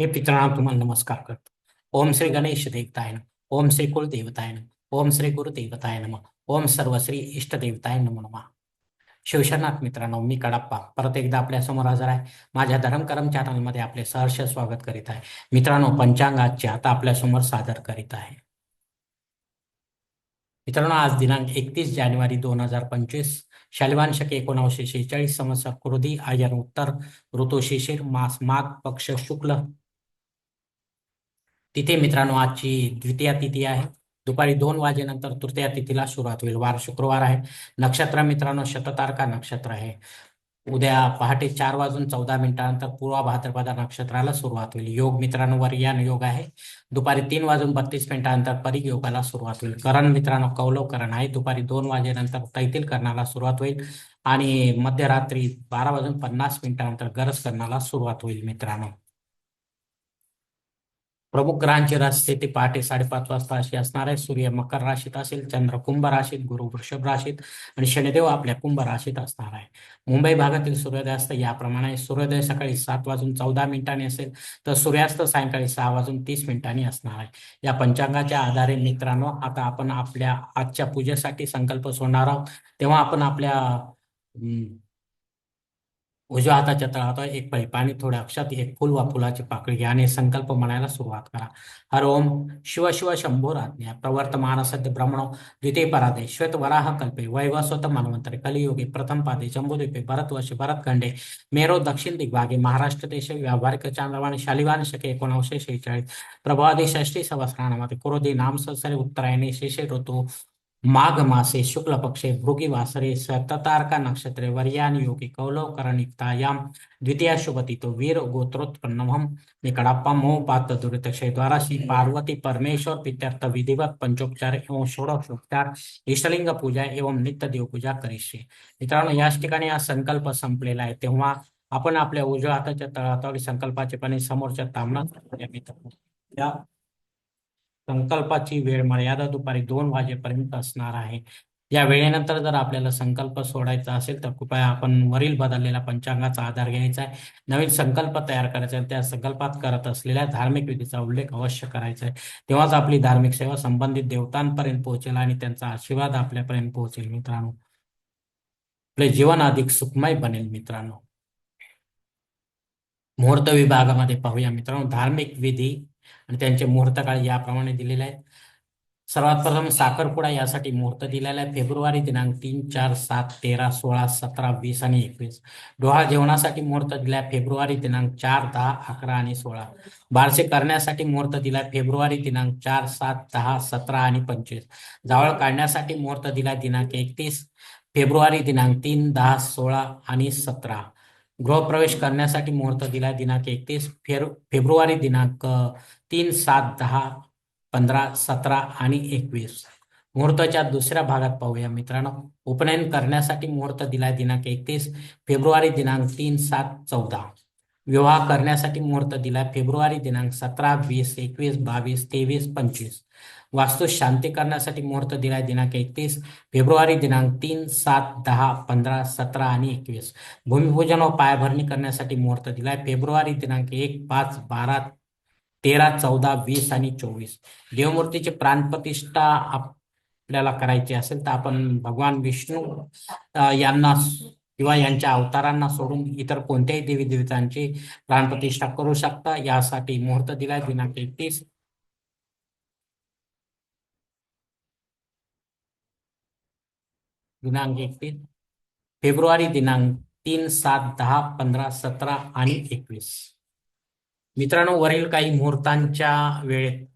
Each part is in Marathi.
हे पितरांना तुम्हाला नमस्कार करतो. ओम श्री गणेश देवताय नम. ओम श्री कुलदेवताय नम. ओम श्री गुरुदेवताय नम. ओम सर्व श्री इष्टदेवताय नमो नमः. शिवशरनाथ मित्रांनो मी कडप्पा. परत एकदा आपल्यासमोर हजर आहे. माझ्या धर्मकरम चॅनलमध्ये आपले सहर्ष स्वागत करीत आहे. मित्रांनो पंचांगाचे आता आपल्यासमोर सादर करीत आहे. मित्रांनो आज दिनांक एकतीस जानेवारी दोन हजार पंचवीस. शालिवान शके शेहेचाळीस संवत्सर क्रोधी आयन उत्तर ऋतू शिशिर मास माघ पक्ष शुक्ल तिथे मित्रांनो आजची द्वितीया तिथी आहे. दुपारी दोन वाजेनंतर तृतीया तिथीला सुरुवात होईल. वार शुक्रवार आहे. नक्षत्र मित्रांनो शततारका नक्षत्र आहे. उद्या पहाटे चार वाजून चौदा मिनिटानंतर पूर्वा भाद्रपदा नक्षत्राला सुरुवात होईल. योग मित्रांनो वर्यान योग आहे. दुपारी तीन वाजून बत्तीस मिनिटानंतर परिग योगाला सुरुवात होईल. करण मित्रांनो कौलव करण आहे. दुपारी दोन वाजेनंतर तैतील करणाला सुरुवात होईल. आणि मध्यरात्री बारा वाजून पन्नास मिनिटानंतर गरज करण्याला सुरुवात होईल मित्रांनो. प्रमुख ग्रहांची ते पहाटे साडेपाच वाजता अशी असणार आहे. सूर्य मकर राशीत असेल चंद्र कुंभ राशीत गुरु वृषभ राशीत आणि शनिदेव आपल्या कुंभ राशीत असणार आहे. मुंबई भागातील सूर्योदयास्त याप्रमाणे सूर्योदय सकाळी सात वाजून चौदा मिनिटांनी असेल तर सूर्यास्त सायंकाळी सहा वाजून तीस मिनिटांनी असणार आहे. या पंचांगाच्या आधारे मित्रांनो आता आपण आपल्या आजच्या पूजेसाठी संकल्प सोडणार आहोत. तेव्हा आपण आपल्या उजव्या हाताच्या तळहात एक पळी पाणी थोड्या अक्षात एक फुल वा फुलाची पाकळी घ्या आणि संकल्प म्हणायला सुरुवात करा. हर ओम शिव शिव शंभो राज्ञा प्रवर्तमान सद्य ब्रह्मणो द्वितीय पराधे श्वेत वराह कल्पे वैवस्वत मनवंतरे कलियुगे प्रथम पादे जम्बूद्वीपे भरतवर्षे भरतखंडे मेरो दक्षिण दिग्भागे महाराष्ट्र देश व्यावहारिक चांद्रवाणी शालिवान शके एकोणीसशे शेहेचाळीस प्रभादी षष्टी सहस्राणामध्ये कुरोदी नाम संवत्सरे उत्तरायणे शेषे ऋतू माघ मासे शुक्ल पक्षे भृगी वासरे सततारका नक्षत्रे वर्यान योगी कौलव करणिक्तायाम द्वितीय शुभतितो वीर गोत्रोत्पन्नम निकड़प्पा मोह द्वारा श्री पार्वती परमेश्वर पित्यर्थ विधिवत पंचोपचार एवं षोडशोपचार इष्टलिंग पूजा एवं नित्य देव पूजा करीशे मित्रांनो याच ठिकाणी हा संकल्प संपलेला आहे तेव्हा आपण आपल्या उजव्या हाताच्या तळहातावरील संकल्पाचे पाणी समोरच्या तामणात या संकल्पाची वेळ मर्यादा दुपारी दोन वाजेपर्यंत असणार आहे. या वेळेनंतर जर आपल्याला संकल्प सोडायचा असेल तर कृपया आपण वरील बदललेल्या पंचांगाचा आधार घ्यायचा आहे. नवीन संकल्प तयार करायचा आहे. त्या संकल्पात करत असलेल्या धार्मिक विधीचा उल्लेख अवश्य करायचा आहे. तेव्हाच आपली धार्मिक सेवा संबंधित देवतांपर्यंत पोहोचेल आणि त्यांचा आशीर्वाद आपल्यापर्यंत पोहोचेल मित्रांनो. आपले जीवन अधिक सुखमय बनेल मित्रांनो. मुहूर्त विभागामध्ये पाहूया मित्रांनो. धार्मिक विधी आणि त्यांचे मुहूर्त काळ याप्रमाणे दिलेले आहेत. सर्वात प्रथम साखरपुडा यासाठी मुहूर्त दिलेला आहे फेब्रुवारी दिनांक तीन चार सात तेरा सोळा सतरा वीस आणि एकवीस. डोहा जेवणासाठी मुहूर्त दिलाय फेब्रुवारी दिनांक चार दहा अकरा आणि सोळा. बारसे करण्यासाठी मुहूर्त दिलाय फेब्रुवारी दिनांक चार सात दहा सतरा आणि पंचवीस. जावळ काढण्यासाठी मुहूर्त दिलाय दिनांक एकतीस. फेब्रुवारी दिनांक तीन दहा सोळा आणि सतरा. गृहप्रवेश करण्यासाठी मुहूर्त दिलाय दिनांक एकतीस फेर फेब्रुवारी दिनांक तीन सात दहा पंधरा सतरा आणि एकवीस. मुहूर्ताच्या दुसऱ्या भागात पाहूया मित्रांनो. उपनयन करण्यासाठी मुहूर्त दिलाय दिनांक एकतीस फेब्रुवारी दिनांक तीन सात चौदा. विवाह करण्यासाठी मुहूर्त दिलाय फेब्रुवारी दिनांक सतरा वीस एकवीस बावीस तेवीस पंचवीस. वास्तू शांती करण्यासाठी मुहूर्त दिलाय दिनांक एकतीस फेब्रुवारी दिनांक तीन सात दहा पंधरा सतरा आणि एकवीस. भूमिपूजन व पायाभरणी करण्यासाठी मुहूर्त दिलाय. फेब्रुवारी दिनांक एक पाच बारा तेरा चौदा वीस आणि चोवीस. देवमूर्तीची प्राणप्रतिष्ठा आपल्याला करायची असेल तर आपण भगवान विष्णू यांना किंवा यांच्या अवतारांना सोडून इतर कोणत्याही देवी देवतांची प्राणप्रतिष्ठा करू शकता. यासाठी मुहूर्त दिलाय दिनांक एकतीस. दिनांक एकतीस. फेब्रुवारी दिनांक तीन सात दहा पंधरा सतरा आणि एकवीस. मित्रांनो वरील काही मुहूर्तांच्या वेळेत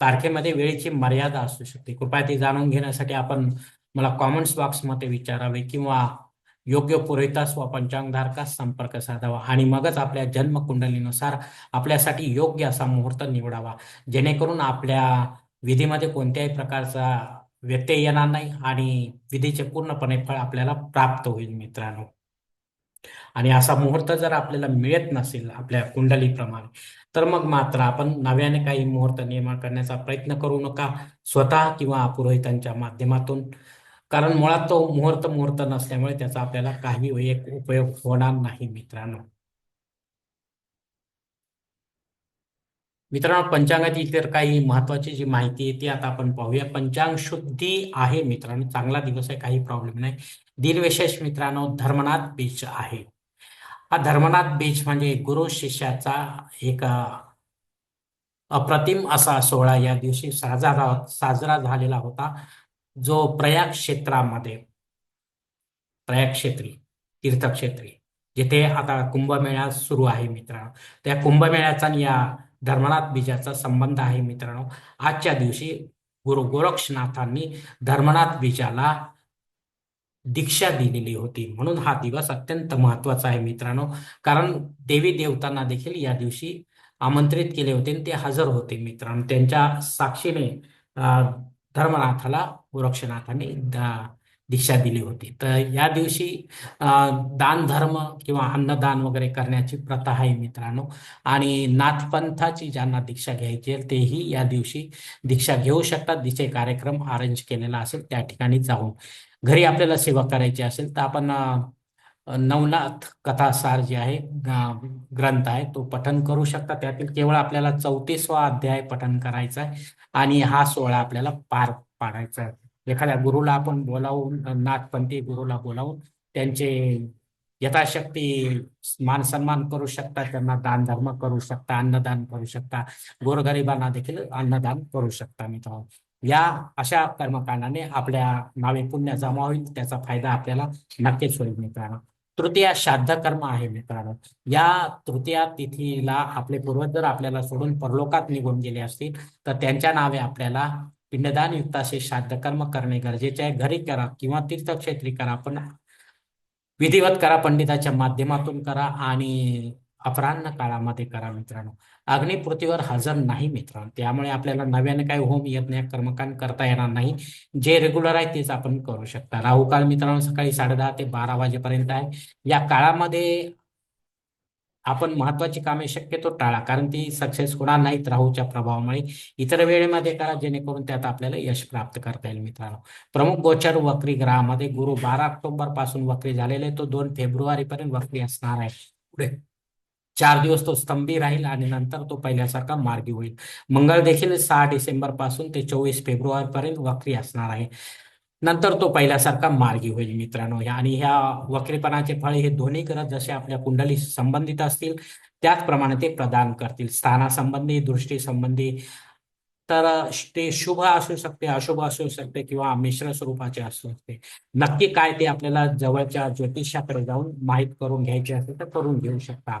तारखेमध्ये वेळेची मर्यादा असू शकते. कृपया ती जाणून घेण्यासाठी आपण मला कॉमेंट्स बॉक्समध्ये विचारावे किंवा योग्य पुरोहितास व पंचांगधारकास संपर्क साधावा आणि मगच आपल्या जन्मकुंडलीनुसार आपल्यासाठी योग्य असा मुहूर्त निवडावा. जेणेकरून आपल्या विधीमध्ये कोणत्याही प्रकारचा व्यत्यय येणार नाही आणि विधीचे पूर्णपणे फळ आपल्याला प्राप्त होईल मित्रांनो. आणि असा मुहूर्त जर आपल्याला मिळत नसेल आपल्या कुंडलीप्रमाणे तर मग मात्र आपण नव्याने काही मुहूर्त निर्माण करण्याचा प्रयत्न करू नका. स्वतः किंवा पुरोहितांच्या माध्यमातून कारण मुळात तो मुहूर्त मुहूर्त नसल्यामुळे त्याचा आपल्याला काही एक उपयोग होणार नाही मित्रांनो. मित्रांनो पंचांगाची इतर काही महत्वाची जी माहिती आहे ती आता आपण पाहूया. पंचांग शुद्धी आहे मित्रांनो. चांगला दिवस आहे काही प्रॉब्लेम नाही. दिनविशेष मित्रांनो धर्मनाथ बीच आहे. हा धर्मनाथ बीच म्हणजे गुरु शिष्याचा एक अप्रतिम असा सोहळा या दिवशी साजरा साजरा झालेला होता. जो प्रयाग क्षेत्रामध्ये प्रयाग क्षेत्री तीर्थक्षेत्री जिथे आता कुंभमेळा सुरू आहे मित्रांनो. त्या कुंभमेळ्याचा आणि या धर्मनाथ बीजाचा संबंध आहे मित्रांनो. आजच्या दिवशी गुरु गोरक्षनाथांनी धर्मनाथ बीजाला दीक्षा दिलेली होती. म्हणून हा दिवस अत्यंत महत्त्वाचा आहे मित्रांनो. कारण देवी देवतांना देखील या दिवशी आमंत्रित केले होते आणि ते हजर होते मित्रांनो. त्यांच्या साक्षीने धर्मनाथाला गोरक्षनाथाने दीक्षा दिली होती. तर या दिवशी दान धर्म किंवा अन्नदान वगैरे करण्याची प्रथा आहे मित्रांनो. आणि नाथपंथाची ज्यांना दीक्षा घ्यायची आहे तेही या दिवशी दीक्षा घेऊ शकतात. जिचे कार्यक्रम अरेंज केलेला असेल त्या ठिकाणी जाऊन. घरी आपल्याला सेवा करायची असेल तर आपण नवनाथ कथासार जे आहे ग्रंथ आहे तो पठन करू शकता. त्यातील केवळ आपल्याला चौतीसवा अध्याय पठन करायचा आहे आणि हा सोहळा आपल्याला पार पाडायचा आहे. एखाद्या गुरुला आपण बोलावून नाथपंथी गुरुला बोलावून त्यांचे यथाशक्ती मान सन्मान करू शकता त्यांना दान धर्म करू शकता अन्नदान करू शकता गोरगरिबांना देखील अन्नदान करू शकता मित्र या अशा कर्मकांडाने आपल्या नावे पुण्य जमा होईल त्याचा फायदा आपल्याला नक्कीच होईल मित्रांनो. तृतीया श्राद्ध कर्म आहे मित्रांनो. या तृतीया तिथीला आपले पूर्वज जर आपल्याला सोडून परलोकात निघून गेले असतील तर त्यांच्या नावे आपल्याला पिंडदान युक्त असे श्राद्ध कर्म करणे गरजेचे आहे. घरी करा किंवा तीर्थक्षेत्री करा पण विधिवत करा पंडिताच्या माध्यमातून करा आणि अपराह्न काळामध्ये करा मित्रांनो. अग्नी पृथ्वीवर हजर नाही मित्रांनो. त्यामुळे आपल्याला नव्याने काही होम यज्ञ कर्मकांड करता येणार नाही. जे रेग्युलर आहे तेच आपण करू शकता. राहू काळ मित्रांनो सकाळी साडेदहा ते बारा वाजेपर्यंत आहे. या काळामध्ये आपण महत्वाची कामे शक्यतो टाळा कारण ती सक्सेस होणार नाहीत राहूच्या प्रभावामुळे. इतर वेळेमध्ये करा जेणेकरून त्यात आपल्याला यश प्राप्त करता येईल मित्रांनो. प्रमुख गोचर वक्री ग्रहामध्ये गुरु बारा ऑक्टोबरपासून वक्री झालेले तो दोन फेब्रुवारी पर्यंत वक्री असणार आहे. पुढे. चार दिवस तो स्तंभी राहील आणि नंतर तो पहिल्यासारखा मार्गी होईल. मंगळ देखील सहा डिसेंबरपासून ते चोवीस फेब्रुवारी पर्यंत वक्री असणार आहे. नंतर तो पहिल्यासारखा मार्गी होईल मित्रांनो. आणि ह्या वक्रीपणाचे फळ हे दोन्ही ग्रह जसे आपल्या कुंडली संबंधित असतील त्याचप्रमाणे ते प्रदान करतील. स्थानासंबंधी दृष्टी संबंधी तर ते शुभ असू शकते अशुभ असू शकते किंवा मिश्र स्वरूपाचे असू शकते. नक्की काय ते आपल्याला जवळच्या ज्योतिषाकडे जाऊन माहीत करून घ्यायचे असेल तर करून घेऊ शकता.